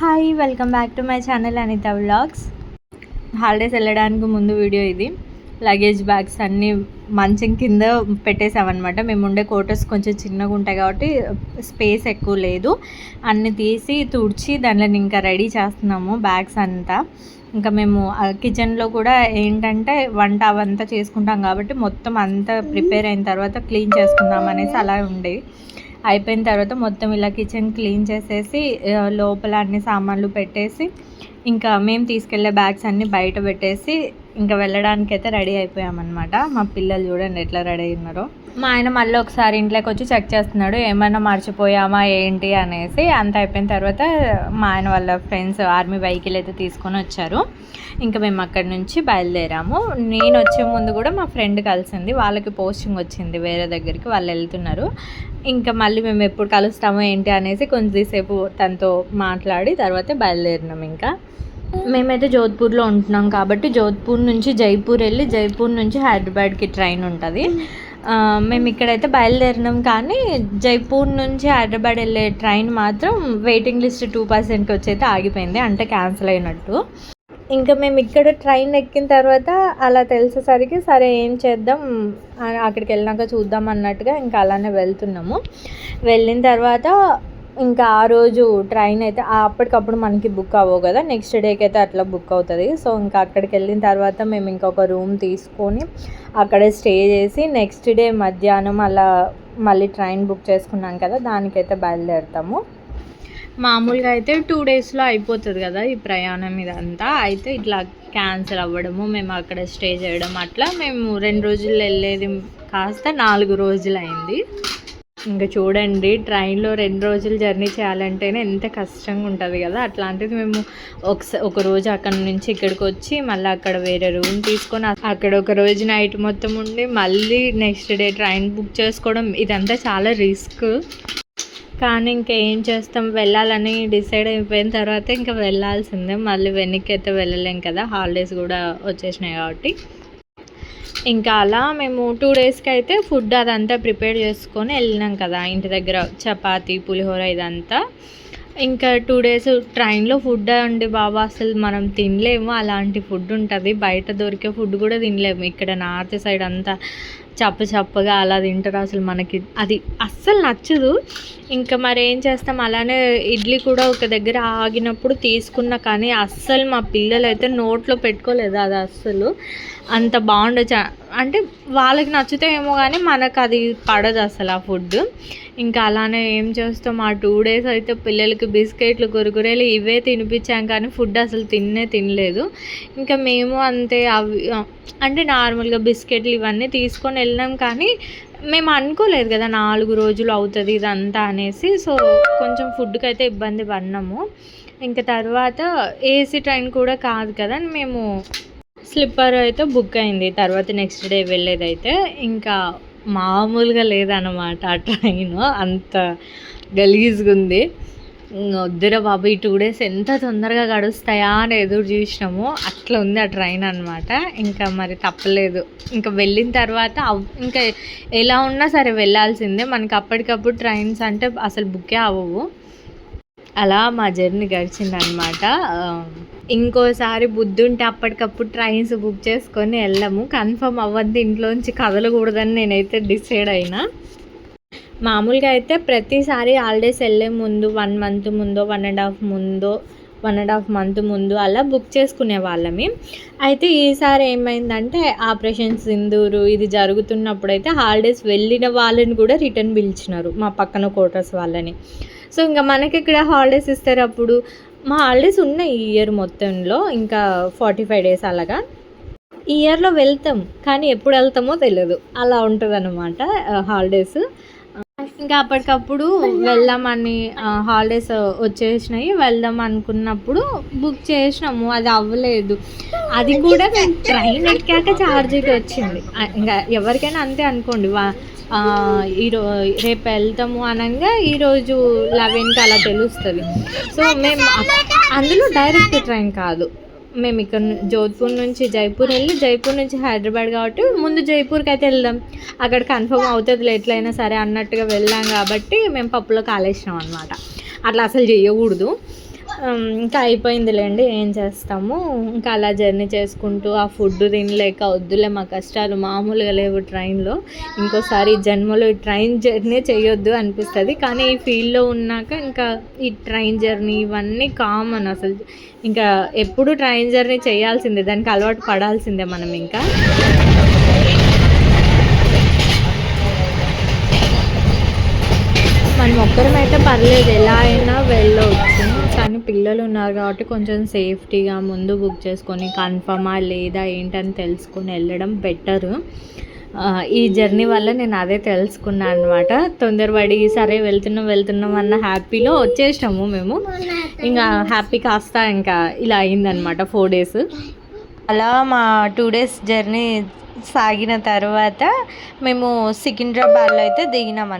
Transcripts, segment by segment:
Hi welcome back to my channel Anitha vlogs holidays వెళ్ళడానికి ముందు video ఇది. Luggage bags అన్నీ మంచం కింద పెట్టేసామన్నమాట మేము ఉండే క్వార్టర్స్ కొంచెం చిన్నగా ఉంటాయి కాబట్టి స్పేస్ ఎక్కువ లేదు. అన్నీ తీసి తుడిచి దాంట్లో ఇంకా రెడీ చేస్తున్నాము బ్యాగ్స్ అంతా. ఇంకా మేము కిచెన్లో కూడా ఏంటంటే వంట అవంతా చేసుకుంటాం కాబట్టి మొత్తం అంతా ప్రిపేర్ అయిన తర్వాత క్లీన్ చేసుకుందాం అనేసి అలా ఉండేవి అయిపోయిన తర్వాత మొత్తం ఇలా కిచెన్ క్లీన్ చేసేసి లోపల అన్ని సామాన్లు పెట్టేసి ఇంకా మేము తీసుకెళ్ళే బ్యాగ్స్ అన్నీ బయట పెట్టేసి ఇంకా వెళ్ళడానికి అయితే రెడీ అయిపోయామన్నమాట. మా పిల్లలు చూడండి ఎట్లా రెడీ అయినారో. మా ఆయన మళ్ళీ ఒకసారి ఇంట్లోకి వచ్చి చెక్ చేస్తున్నాడు ఏమైనా మర్చిపోయామా ఏంటి అనేసి. అంత అయిపోయిన తర్వాత మా ఆయన వాళ్ళ ఫ్రెండ్స్ ఆర్మీ వెహికల్ అయితే తీసుకొని వచ్చారు. ఇంకా మేము అక్కడి నుంచి బయలుదేరాము. నేను వచ్చే ముందు కూడా మా ఫ్రెండ్ కలిసింది వాళ్ళకి పోస్టింగ్ వచ్చింది వేరే దగ్గరికి వాళ్ళు వెళ్తున్నారు. ఇంకా మళ్ళీ మేము ఎప్పుడు కలుస్తామో ఏంటి అనేసి కొంచెంసేపు తనతో మాట్లాడి తర్వాత బయలుదేరినాం ఇంకా. మేమైతే జోధ్పూర్లో ఉంటున్నాం కాబట్టి జోధ్పూర్ నుంచి జైపూర్ వెళ్ళి జైపూర్ నుంచి హైదరాబాద్కి ట్రైన్ ఉంటుంది. మేము ఇక్కడైతే బయలుదేరినాం కానీ జైపూర్ నుంచి హైదరాబాద్ వెళ్ళే ట్రైన్ మాత్రం వెయిటింగ్ లిస్ట్ టూ పర్సెంట్కి వచ్చి అయితే ఆగిపోయింది అంటే క్యాన్సిల్ అయినట్టు. ఇంకా మేము ఇక్కడ ట్రైన్ ఎక్కిన తర్వాత అలా తెలిసేసరికి సరే ఏం చేద్దాం అక్కడికి వెళ్ళినాక చూద్దాం అన్నట్టుగా ఇంకా అలానే వెళ్తున్నాము. వెళ్ళిన తర్వాత ఇంకా ఆ రోజు ట్రైన్ అయితే అప్పటికప్పుడు మనకి బుక్ అవ్వవు కదా. నెక్స్ట్ డేకి అయితే అట్లా బుక్ అవుతుంది. సో ఇంకా అక్కడికి వెళ్ళిన తర్వాత మేము ఇంకొక రూమ్ తీసుకొని అక్కడే స్టే చేసి నెక్స్ట్ డే మధ్యాహ్నం అలా మళ్ళీ ట్రైన్ బుక్ చేసుకున్నాం కదా దానికైతే బయలుదేరుతాము. మామూలుగా అయితే టూ డేస్లో అయిపోతుంది కదా ఈ ప్రయాణం ఇదంతా. అయితే ఇట్లా క్యాన్సిల్ అవ్వడము మేము అక్కడ స్టే చేయడం అట్లా మేము రెండు రోజులు వెళ్ళేది కాస్త నాలుగు రోజులు అయింది ఇంకా చూడండి ట్రైన్లో రెండు రోజులు జర్నీ చేయాలంటేనే ఎంత కష్టంగా ఉంటుంది కదా. అట్లాంటిది మేము ఒకసారి ఒక రోజు అక్కడ నుంచి ఇక్కడికి వచ్చి మళ్ళీ అక్కడ వేరే రూమ్ తీసుకొని అక్కడ ఒక రోజు నైట్ మొత్తం ఉండి మళ్ళీ నెక్స్ట్ డే ట్రైన్ బుక్ చేసుకోవడం ఇదంతా చాలా రిస్క్. కానీ ఇంకేం చేస్తాం వెళ్ళాలని డిసైడ్ అయిపోయిన తర్వాత ఇంకా వెళ్ళాల్సిందే. మళ్ళీ వెనక్కి అయితే వెళ్ళలేం కదా. హాలిడేస్ కూడా వచ్చేసినాయి కాబట్టి. ఇంకా అలా మేము టూ డేస్కి అయితే ఫుడ్ అదంతా ప్రిపేర్ చేసుకొని వెళ్ళినాం కదా ఇంటి దగ్గర చపాతి పులిహోర ఇదంతా. ఇంకా టూ డేస్ ట్రైన్లో ఫుడ్ అండి బాబా అసలు మనం తినలేము అలాంటి ఫుడ్ ఉంటుంది. బయట దొరికే ఫుడ్ కూడా తినలేము. ఇక్కడ నార్త్ సైడ్ అంతా చప్ప చప్పగా అలా తింటారు అసలు మనకి. అది అస్సలు నచ్చదు. ఇంకా మరి ఏం చేస్తాం? అలానే ఇడ్లీ కూడా ఒక దగ్గర ఆగినప్పుడు తీసుకున్నా కానీ అస్సలు మా పిల్లలు అయితే నోట్లో పెట్టుకోలేదు అది అస్సలు. అంత బాగుండదు అంటే వాళ్ళకి నచ్చితే ఏమో కానీ మనకు అది పడదు అసలు ఆ ఫుడ్. ఇంకా అలానే ఏం చేస్తాం? ఆ టూ డేస్ అయితే పిల్లలకి బిస్కెట్లు గురుగురేలు ఇవే తినిపించాం కానీ ఫుడ్ అసలు తిన్నే తినలేదు. ఇంకా మేము అంతే అవి అంటే నార్మల్గా బిస్కెట్లు ఇవన్నీ తీసుకొని వెళ్ళినాం కానీ మేము అనుకోలేదు కదా నాలుగు రోజులు అవుతుంది ఇదంతా అనేసి. సో కొంచెం ఫుడ్కి అయితే ఇబ్బంది పడినాము. ఇంకా తర్వాత ఏసీ ట్రైన్ కూడా కాదు కదా మేము స్లిప్పర్ అయితే బుక్ అయింది. తర్వాత నెక్స్ట్ డే వెళ్ళేదైతే ఇంకా మామూలుగా లేదన్నమాట ఆ ట్రైన్. అంత గలీజ్గా ఉంది వద్దురా బాబు ఈ టూ డేస్ ఎంత తొందరగా గడుస్తాయా అని ఎదురు చూసినాము. అట్లా ఉంది ఆ ట్రైన్ అనమాట ఇంకా మరి తప్పలేదు. ఇంకా వెళ్ళిన తర్వాత ఇంకా ఎలా ఉన్నా సరే వెళ్ళాల్సిందే. మనకి అప్పటికప్పుడు ట్రైన్స్ అంటే అసలు బుక్కే అవ్వవు. అలా మా జర్నీ గడిచిందనమాట ఇంకోసారి బుద్ధుంటే అప్పటికప్పుడు ట్రైన్స్ బుక్ చేసుకొని వెళ్ళము. కన్ఫర్మ్ అవ్వద్దు ఇంట్లోంచి కదలకూడదని నేనైతే డిసైడ్ అయినా. మామూలుగా అయితే ప్రతిసారి హాలిడేస్ వెళ్ళే ముందు వన్ మంత్ ముందో వన్ అండ్ హాఫ్ ముందో వన్ అండ్ హాఫ్ మంత్ ముందు అలా బుక్ చేసుకునే వాళ్ళమి. అయితే ఈసారి ఏమైందంటే ఆపరేషన్ సింధూరు ఇది జరుగుతున్నప్పుడు అయితే హాలిడేస్ వెళ్ళిన వాళ్ళని కూడా రిటర్న్ పిలిచినారు మా పక్కన క్వార్టర్స్ వాళ్ళని. సో ఇంకా మనకి ఇక్కడ హాలిడేస్ ఇస్తారు అప్పుడు? మా హాలిడేస్ ఉన్నాయి ఈ ఇయర్ మొత్తంలో ఇంకా ఫార్టీ ఫైవ్ డేస్ అలాగా. ఈ ఇయర్లో వెళ్తాం కానీ ఎప్పుడు వెళ్తామో తెలియదు అలా ఉంటుంది హాలిడేస్. ఇంకా అప్పటికప్పుడు వెళ్దామని హాలిడేస్ వచ్చేసినాయి. వెళ్దాం అనుకున్నప్పుడు బుక్ చేసినాము. అది అవ్వలేదు. అది కూడా మేము ట్రైన్ ఎక్కాక ఛార్జీకి వచ్చింది. ఇంకా ఎవరికైనా అంతే అనుకోండి. ఈరో రేపు వెళ్తాము అనగా ఈరోజు లెవెన్కి అలా తెలుస్తుంది. సో మేము అందులో డైరెక్ట్ ట్రైన్ కాదు. మేము ఇక్కడ జోధ్పూర్ నుంచి జైపూర్ వెళ్ళి జైపూర్ నుంచి హైదరాబాద్ కాబట్టి ముందు జైపూర్కి అయితే వెళ్దాం. అక్కడ కన్ఫర్మ్ అవుతుందిలే ఎట్లయినా సరే అన్నట్టుగా వెళ్ళాం కాబట్టి మేము పప్పులో కాలేసినాం అనమాట అట్లా అసలు చేయకూడదు. ఇంకా అయిపోయిందిలేండి ఏం చేస్తాము? ఇంకా అలా జర్నీ చేసుకుంటూ ఆ ఫుడ్ తినలేక వద్దులే మా కష్టాలు మామూలుగా లేవు ట్రైన్లో. ఇంకోసారి జన్మలో ఈ ట్రైన్ జర్నీ చేయొద్దు అనిపిస్తుంది. కానీ ఈ ఫీల్డ్లో ఉన్నాక ఇంకా ఈ ట్రైన్ జర్నీ ఇవన్నీ కామన్ అసలు. ఇంకా ఎప్పుడు ట్రైన్ జర్నీ చేయాల్సిందే దానికి అలవాటు పడాల్సిందే మనం ఇంకా. మనం ఒక్కరమైతే పర్లేదు ఎలా అయినా వెళ్ళవచ్చు కానీ పిల్లలు ఉన్నారు కాబట్టి కొంచెం సేఫ్టీగా ముందు బుక్ చేసుకొని కన్ఫర్మా లేదా ఏంటని తెలుసుకొని వెళ్ళడం బెటరు ఈ జర్నీ వల్ల నేను అదే తెలుసుకున్నాను అనమాట తొందరపడి సరే వెళ్తున్నాం వెళ్తున్నాం అన్న హ్యాపీలో వచ్చేసాము మేము. ఇంకా హ్యాపీ కాస్త ఇంకా ఇలా అయిందనమాట ఫోర్ డేస్ అలా మా టూ డేస్ జర్నీ సాగిన తర్వాత మేము సికింద్రాబాద్లో అయితే దిగినాం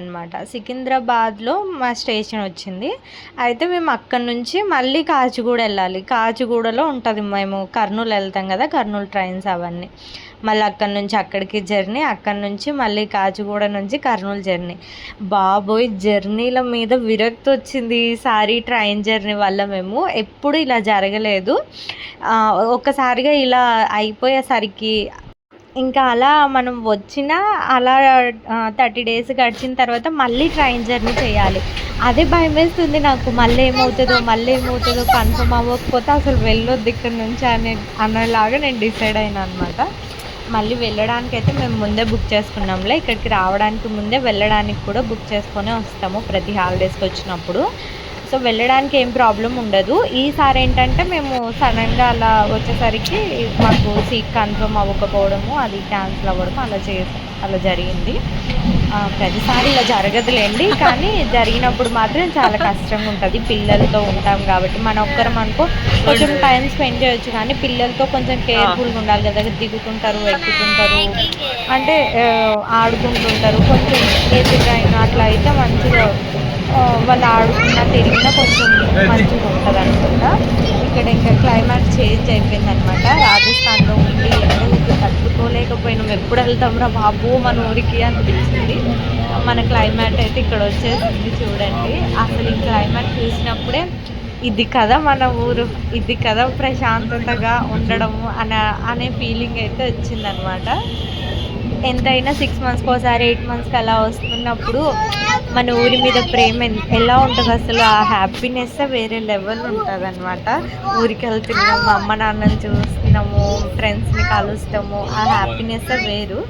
సికింద్రాబాద్లో మా స్టేషన్ వచ్చింది. అయితే మేము అక్కడి నుంచి మళ్ళీ కాచిగూడ వెళ్ళాలి. కాచిగూడలో ఉంటుంది మేము కర్నూలు వెళ్తాం కదా కర్నూలు ట్రైన్స్ అవన్నీ. మళ్ళీ అక్కడి నుంచి అక్కడికి జర్నీ అక్కడి నుంచి మళ్ళీ కాచిగూడ నుంచి కర్నూలు జర్నీ. బాబోయ్ జర్నీల మీద విరక్తి వచ్చింది ఈసారి ట్రైన్ జర్నీ వల్ల మేము. ఎప్పుడు ఇలా జరగలేదు. ఒక్కసారిగా ఇలా అయిపోయేసరికి ఇంకా అలా మనం వచ్చిన అలా థర్టీ డేస్ గడిచిన తర్వాత మళ్ళీ ట్రైన్ జర్నీ చేయాలి. అదే భయం వేస్తుంది నాకు. మళ్ళీ ఏమవుతుందో మళ్ళీ ఏమవుతుందో కన్ఫర్మ్ అవ్వకపోతే అసలు వెళ్ళొద్దు ఇక్కడ నుంచి అనే అనేలాగా నేను డిసైడ్ అయినా అనమాట మళ్ళీ వెళ్ళడానికి అయితే మేము ముందే బుక్ చేసుకున్నాంలే. ఇక్కడికి రావడానికి ముందే వెళ్ళడానికి కూడా బుక్ చేసుకొని వస్తాము ప్రతి హాలిడేస్కి వచ్చినప్పుడు. సో వెళ్ళడానికి ఏం ప్రాబ్లం ఉండదు. ఈసారి ఏంటంటే మేము సడన్గా అలా వచ్చేసరికి మాకు సీట్ కన్ఫర్మ్ అవ్వకపోవడము అది క్యాన్సిల్ అవ్వడం అలా చే అలా జరిగింది. ప్రతిసారి ఇలా జరగదులేండి కానీ జరిగినప్పుడు మాత్రం చాలా కష్టంగా ఉంటుంది. పిల్లలతో ఉంటాం కాబట్టి మన ఒక్కరం అనుకో కొంచెం టైం స్పెండ్ చేయొచ్చు కానీ పిల్లలతో కొంచెం కేర్ఫుల్గా ఉండాలి కదా దిగుతుంటారు ఎక్కుతుంటారు. అంటే ఆడుకుంటుంటారు కొంచెం ఏసీ అట్లా అయితే మంచిగా వాళ్ళు ఆడుకున్నా తిరిగినా కొంచెం మంచిగా ఉంటుంది అనుకుంటా. ఇక్కడ ఇంకా క్లైమేట్ చేంజ్ అయిపోయింది అనమాట రాజస్థాన్లో ఉండి ఎండలకి తట్టుకోలేకపోయినాం. ఎప్పుడు వెళ్తాం రా బాబు మన ఊరికి అనిపించింది. మన క్లైమేట్ అయితే ఇక్కడ వచ్చేసింది చూడండి. అసలు ఈ క్లైమేట్ చూసినప్పుడే ఇది కదా మన ఊరు ఇది కదా ప్రశాంతతగా ఉండడము అన అనే ఫీలింగ్ అయితే వచ్చిందనమాట ఎంతైనా సిక్స్ మంత్స్కి ఒకసారి ఎయిట్ మంత్స్కి అలా వస్తున్నప్పుడు మన ఊరి మీద ప్రేమ ఎలా ఉంటుంది అసలు? ఆ హ్యాపీనెస్ వేరే లెవెల్ ఉంటుంది అనమాట ఊరికి వెళ్తున్నాము అమ్మ నాన్నని చూస్తున్నాము ఫ్రెండ్స్ని కలుస్తాము. ఆ హ్యాపీనెస్ వేరు.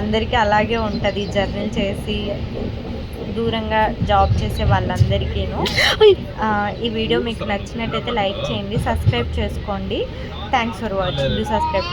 అందరికీ అలాగే ఉంటుంది జర్నీలు చేసి దూరంగా జాబ్ చేసే వాళ్ళందరికీను. ఈ వీడియో మీకు నచ్చినట్టయితే లైక్ చేయండి సబ్స్క్రైబ్ చేసుకోండి. Thanks for watching subscribe